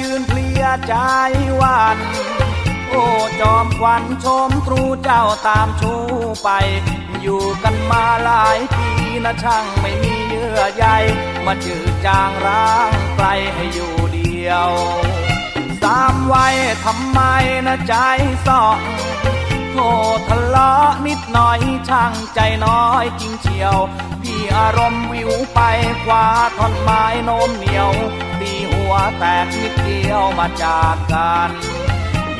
ยืนเพลียใจวัน โอ้จอมควันชมตรูเจ้าตามชูไป อยู่กันมาหลายปีนะช่างไม่มีเยื่อใยมาจืดจางร้างไกลให้อยู่เดียวสามไว้ทำไมนะใจสองโทษทะเลาะนิดหน่อยช่างใจน้อยจริงเชียว พี่อารมณ์วิวไปคว้าท่อนไม้โน้มเหนียว ตีหัวแตกนิด ดียวมาจากกัน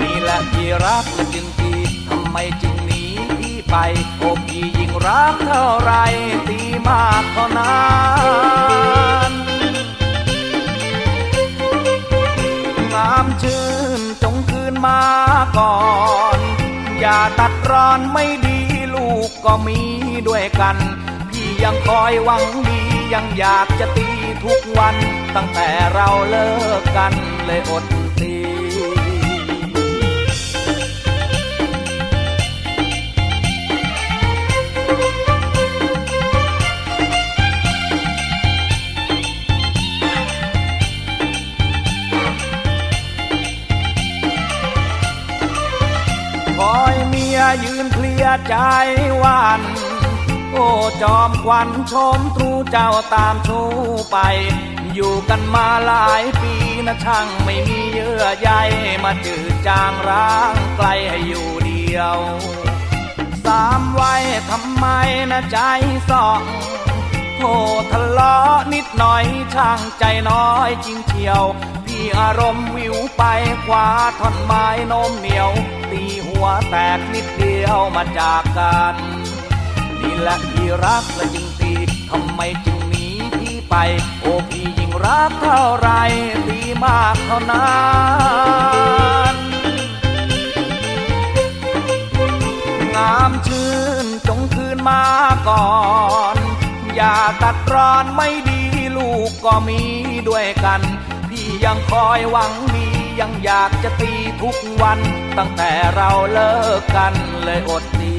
นี่แหละที่รักจึงตีทำไมจึงหนีพี่ไปโอ้พี่ยิ่งรักเท่าไรตีมากเท่านั้นงามชื่นจงคืนมาก่อน อย่าตัดรอนไม่ดีลูกก็มีด้วยกัน พี่ยังคอยหวังดี ยังอยากจะตีทุกวัน ตั้งแต่เราเลิกกันเลยอดตีคอยเมียยืนเคลียร์ใจวัน โอ้จอมควันชมตรูเจ้าตามชูไป อยู่กันมาหลายปีนะช่างไม่มีเยื่อใยมาจืดจางร้างไกลให้อยู่เดียว สามไว้ทำไมนะใจสองโทษทะเลาะนิดหน่อยช่างใจน้อยจริงเชียว พี่อารมณ์วิวไปคว้าท่อนไม้โน้มเหนียว ตีหัวแตกนิดเดียวมาจากกัน นี่แหละที่รักและจึงตีทำไมจึงหนีพี่ไป โอ้พี่ยิ่งรักเท่าไรตีมากเท่านั้นงามชื่นจงคืนมาก่อน อย่าตัดรอนไม่ดีลูกก็มีด้วยกัน พี่ยังคอยหวังดียังอยากจะตีทุกวัน ตั้งแต่เราเลิกกันเลยอดตี